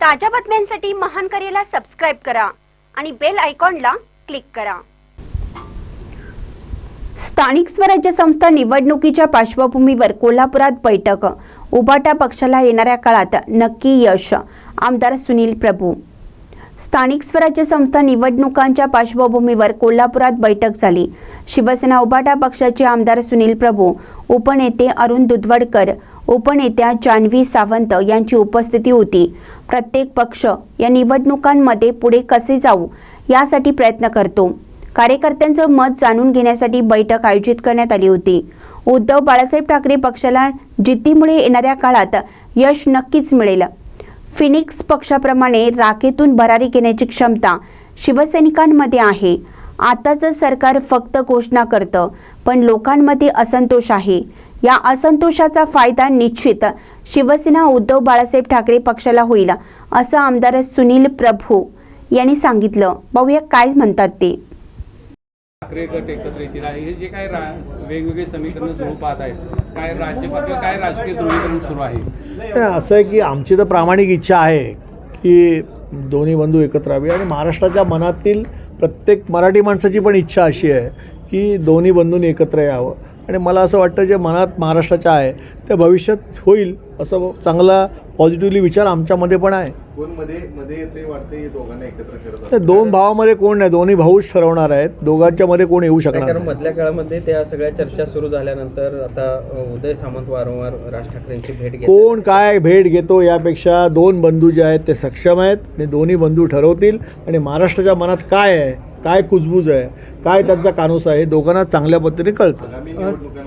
ताज्या बातम्यांसाठी महान करेला सबस्क्राईब करा आणि बेल आयकॉनला क्लिक करा. स्थानिक स्वराज्य संस्था निवडणुकीच्या पार्श्वभूमीवर कोल्हापुरात बैठक. उबाटा पक्षाला येणाऱ्या काळात नक्की यश. आमदार सुनील प्रभू. स्थानिक स्वराज्य संस्था निवडणुकांच्या पार्श्वभूमीवर कोल्हापुरात बैठक झाली. शिवसेना उबाटा पक्षाचे आमदार सुनील प्रभू उपनेते अरुण दुधवडकर उपनेत्या जान्हवी सावंत यांची उपस्थिती होती. प्रत्येक पक्ष या निवडणुकांमध्ये पुढे कसे जाऊ यासाठी प्रयत्न करतो. कार्यकर्त्यांचं मत जाणून घेण्यासाठी बैठक आयोजित करण्यात आली होती. उद्धव बाळासाहेब ठाकरे पक्षाला जिद्दीमुळे येणाऱ्या काळात यश नक्कीच मिळेल. फिनिक्स पक्षाप्रमाणे राखेतून भरारी घेण्याची क्षमता शिवसैनिकांमध्ये आहे. आताचं सरकार फक्त घोषणा करतं पण लोकांमध्ये असंतोष आहे. या असंतोषाचा फायदा निश्चित शिवसेना उद्धव बाळासाहेब ठाकरे पक्षाला होईल असं आमदार सुनील प्रभू यांनी सांगितलं. पाहूया काय म्हणतात ते. ठाकरे गट एकत्र येतील आणि हे जे काही रा वेगवेगळे समीकरण सुरू पाहत आहेत काय राज्य काय राजकीय ध्रुवीकरण सुरू आहे? तर असं आहे की आमची तर प्रामाणिक इच्छा आहे की दोन्ही बंधू एकत्र यावे आणि महाराष्ट्राच्या मनातील प्रत्येक मराठी माणसाची पण इच्छा अशी आहे की दोन्ही बंधूंनी एकत्र यावं. आणि मला असं वाटतं जे मनात महाराष्ट्राच्या आहे ते भविष्यात होईल असं चांगला पॉझिटिव्हली विचार आमच्यामध्ये पण आहे. कोणमध्ये मध्ये ते वाटते हे दोघांना एकत्र करत तर दोन भावामध्ये कोण नाही दोन्ही भाऊच ठरवणार आहेत. दोघांच्या मध्ये कोण येऊ शकणार कारण. मधल्या काळामध्ये त्या सगळ्या चर्चा सुरू झाल्यानंतर आता उदय सामंत वारंवार राज ठाकरेंची भेट कोण काय भेट घेतो यापेक्षा दोन बंधू जे आहेत ते सक्षम आहेत आणि दोन्ही बंधू ठरवतील. आणि महाराष्ट्राच्या मनात काय आहे काय कुजबूज आहे काय त्यांचा कानूस आहे दोघांना चांगल्या पद्धतीने कळतं.